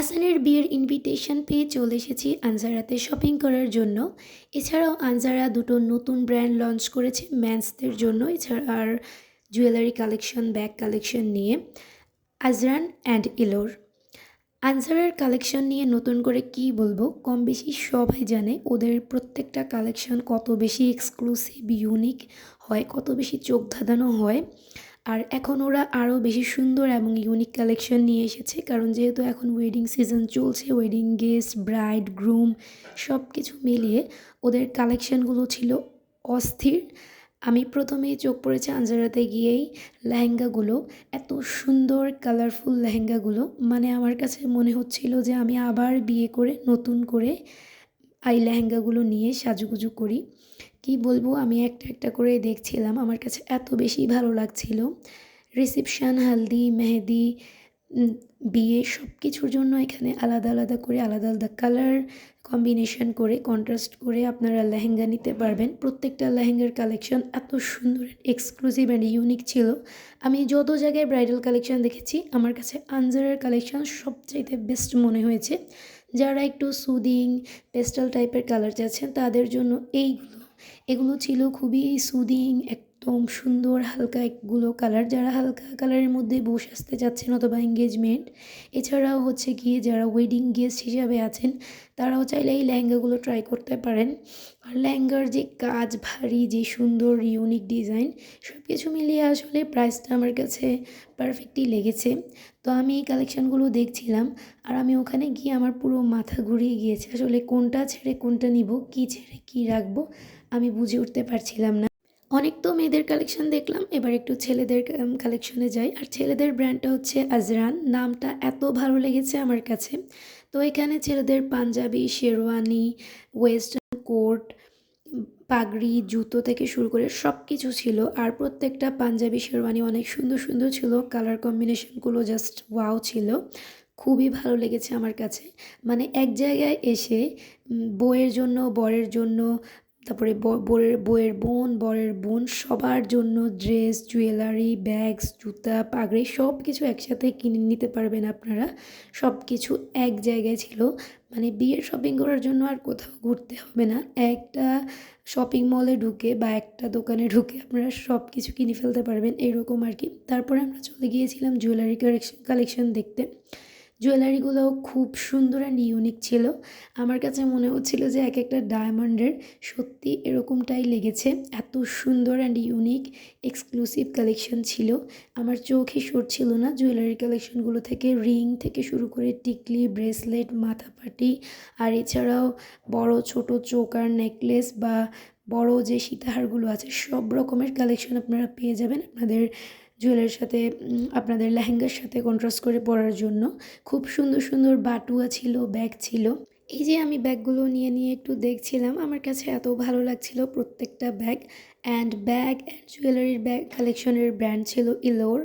তাহসানের বিয়ের ইনভিটেশন পেয়ে চলে এসেছি আনজারাতে শপিং করার জন্য। এছাড়াও আনজারা দুটো নতুন ব্র্যান্ড লঞ্চ করেছে ম্যান্সদের জন্য। এছাড়া আর জুয়েলারি কালেকশন ব্যাগ কালেকশন নিয়ে। আজরান অ্যান্ড ইলোর। আনসারের কালেকশন নিয়ে নতুন করে কি বলব? কম বেশি সবাই জানে ওদের প্রত্যেকটা কালেকশন কত বেশি এক্সক্লুসিভ ইউনিক হয়, কত বেশি চোখ ধাঁধানো হয়। আর এখন ওরা আরও বেশি সুন্দর এবং ইউনিক কালেকশন নিয়ে এসেছে, কারণ যেহেতু এখন ওয়েডিং সিজন চলছে ওয়েডিং গেস্ট ব্রাইড গ্রুম সব কিছু মিলিয়ে ওদের কালেকশনগুলো ছিল অস্থির। আমি প্রথমেই চোখ পড়েছি আঞ্জারাতে গিয়েই লেহেঙ্গাগুলো এত সুন্দর কালারফুল লেহেঙ্গাগুলো মানে আমার কাছে মনে হচ্ছিল যে আমি আবার বিয়ে করে নতুন করে এই লেহেঙ্গাগুলো নিয়ে সাজুগুজু করি। কি বলব, আমি একটা একটা করে দেখছিলাম। আমার কাছে এত বেশি ভালো লাগছিল। রিসেপশান, হালদি, মেহেদি বিয়ে সব কিছুর জন্য এখানে আলাদা আলাদা করে, আলাদা আলাদা কালার কম্বিনেশন করে কন্ট্রাস্ট করে আপনারা লেহেঙ্গা নিতে পারবেন। প্রত্যেকটা লেহেঙ্গার কালেকশন এত সুন্দর এক্সক্লুসিভ অ্যান্ড ইউনিক ছিল। আমি যত জায়গায় ব্রাইডাল কালেকশন দেখেছি, আমার কাছে আনজারের কালেকশন সবচাইতে বেস্ট মনে হয়েছে। যারা একটু সুদিং পেস্টাল টাইপের কালার চাচ্ছেন তাদের জন্য এইগুলো। এগুলো ছিল খুবই সুদিং একদম সুন্দর হালকা একগুলো কালার। যারা হালকা কালারের মধ্যে বসে আসতে চাচ্ছেন অথবা এঙ্গেজমেন্ট এছাড়াও হচ্ছে গিয়ে যারা ওয়েডিং গেস্ট হিসাবে আছেন, তারাও চাইলে এই লেহেঙ্গাগুলো ট্রাই করতে পারেন। আর লেহেঙ্গার যে কাজ, ভারী, যে সুন্দর ইউনিক ডিজাইন সব কিছু মিলিয়ে আসলে প্রাইসটা আমার কাছে পারফেক্টই লেগেছে। তো আমি এই কালেকশানগুলো দেখছিলাম, আর আমি ওখানে গিয়ে আমার পুরো মাথা ঘুরিয়ে গিয়েছে আসলে কোনটা ছেড়ে কোনটা নিব, কী ছেড়ে কী রাখব, আমি বুঝে উঠতে পারছিলাম না। অনেক তো মেয়েদের কালেকশন দেখলাম। এবার একটু ছেলেদের কালেকশনে যাই। আর ছেলেদের ব্র্যান্ডটা হচ্ছে আজরান নামটা এত ভালো লেগেছে আমার কাছে। তো এখানে ছেলেদের পাঞ্জাবি, শেরওয়ানি ওয়েস্টার্ন কোট পাগড়ি, জুতো থেকে শুরু করে সব কিছু ছিল। আর প্রত্যেকটা পাঞ্জাবি, শেরওয়ানি অনেক সুন্দর সুন্দর ছিল। কালার কম্বিনেশনগুলো জাস্ট ওয়াও ছিল। খুবই ভালো লেগেছে আমার কাছে। মানে এক জায়গায় এসে বইয়ের জন্য, বরের জন্য তারপরে বরের বইয়ের বোন, বরের বোন, সবার জন্য ড্রেস, জুয়েলারি, ব্যাগস, জুতা, পাগড়ি সব কিছু একসাথে কিনে নিতে পারবেন আপনারা। সব কিছু এক জায়গায় ছিল। মানে বিয়ের শপিং করার জন্য আর কোথাও ঘুরতে হবে না। একটা শপিং মলে ঢুকে বা একটা দোকানে ঢুকে আপনারা সব কিছু কিনে ফেলতে পারবেন এরকম আর কি। তারপরে আমরা চলে গিয়েছিলাম জুয়েলারি কালেকশন দেখতে। জুয়েলারিগুলোও খুব সুন্দর অ্যান্ড ইউনিক ছিল। আমার কাছে মনে হচ্ছিল যে এক একটা ডায়মন্ডের সত্যি এরকমটাই লেগেছে। এত সুন্দর অ্যান্ড ইউনিক এক্সক্লুসিভ কালেকশন ছিল। আমার চোখে সরছিল না জুয়েলারি কালেকশনগুলো থেকে। রিং থেকে শুরু করে টিকলি ব্রেসলেট মাথাপাটি আর এছাড়াও বড়, ছোট চোকার নেকলেস বা বড় যে সীতাহারগুলো আছে, সব রকমের কালেকশন আপনারা পেয়ে যাবেন। আপনাদের জুয়েলের সাথে আপনাদের লেহেঙ্গার সাথে কন্ট্রাস্ট করে পরার জন্য খুব সুন্দর সুন্দর বাটুয়া ছিল, ব্যাগ ছিল। এই যে আমি ব্যাগগুলো নিয়ে নিয়ে একটু দেখছিলাম, আমার কাছে এত ভালো লাগছিল প্রত্যেকটা ব্যাগ। অ্যান্ড ব্যাগ অ্যান্ড জুয়েলারির ব্যাগ কালেকশনের ব্র্যান্ড ছিল ইলোর।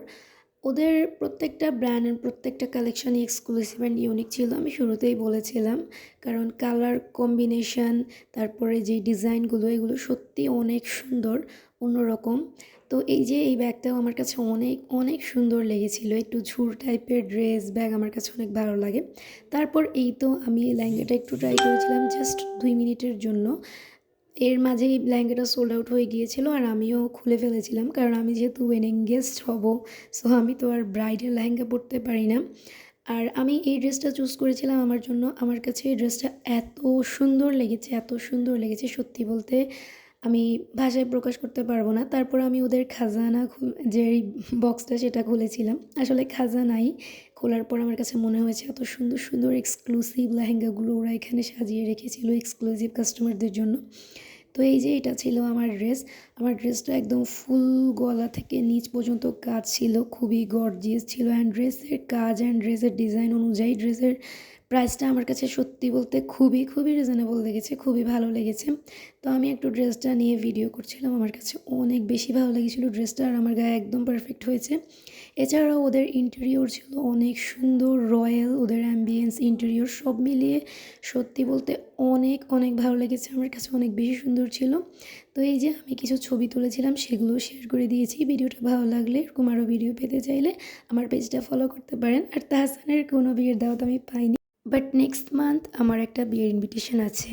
ওদের প্রত্যেকটা ব্র্যান্ড প্রত্যেকটা কালেকশনই এক্সক্লুসিভ অ্যান্ড ইউনিক ছিল, আমি শুরুতেই বলেছিলাম। কারণ কালার কম্বিনেশান তারপরে যে ডিজাইনগুলো এগুলো সত্যি অনেক সুন্দর, অন্যরকম। তো এই যে এই ব্যাগটাও আমার কাছে অনেক অনেক সুন্দর লেগেছিল। একটু ঝুর টাইপের ড্রেস ব্যাগ আমার কাছে অনেক ভালো লাগে। তারপর এই তো আমি এই লেহেঙ্গাটা একটু ট্রাই করেছিলাম জাস্ট দুই মিনিটের জন্য। এর মাঝেই লেহেঙ্গাটা সোল্ড আউট হয়ে গিয়েছিল আর আমিও খুলে ফেলেছিলাম কারণ আমি যেহেতু ওয়েডিং গেস্ট হব সো আমি তো আর ব্রাইডের লেহেঙ্গা পরতে পারি না। আর আমি এই ড্রেসটা চুজ করেছিলাম আমার জন্য, আমার কাছে এই ড্রেসটা এত সুন্দর লেগেছে, এত সুন্দর লেগেছে সত্যি বলতে। আমি ভাষায় প্রকাশ করতে পারব না। তারপর আমি ওদের খাজানা যে বক্সটা সেটা খুলেছিলাম। আসলে খাজানাই খোলার পর আমার কাছে মনে হয়েছে এত সুন্দর সুন্দর এক্সক্লুসিভ লেহেঙ্গাগুলো ওরা এখানে সাজিয়ে রেখেছিল এক্সক্লুসিভ কাস্টমারদের জন্য। তো এই যে এটা ছিল আমার ড্রেস আমার ড্রেসটা একদম ফুল গলা থেকে নিচ পর্যন্ত কাজ ছিল, খুবই গর্জিয়াস ছিল অ্যান্ড ড্রেসের কাজ অ্যান্ড ড্রেসের ডিজাইন অনুযায়ী ড্রেসের প্রাইসটা আমার কাছে সত্যি বলতে খুবই খুবই রিজনেবল লেগেছে, খুবই ভালো লেগেছে। তো আমি একটু ড্রেসটা নিয়ে ভিডিও করছিলাম, আমার কাছে অনেক বেশি ভালো লেগেছিলো ড্রেসটা আর আমার গায়ে একদম পারফেক্ট হয়েছে। এছাড়াও ওদের ইন্টেরিয়র ছিল অনেক সুন্দর রয়্যাল ওদের অ্যাম্বিয়েন্স ইন্টেরিয়র সব মিলিয়ে সত্যি বলতে অনেক অনেক ভালো লেগেছে, আমার কাছে অনেক বেশি সুন্দর ছিল। তো এই যে আমি কিছু ছবি তুলেছিলাম সেগুলো শেয়ার করে দিয়েছি। ভিডিওটা ভালো লাগলে এরকম আরও ভিডিও পেতে চাইলে আমার পেজটা ফলো করতে পারেন। আর তাহসানের কোনো বিয়ের দাওয়াত আমি পাইনি। বাট নেক্সট মান্থ আমার একটা বিয়ের ইনভিটেশন আছে।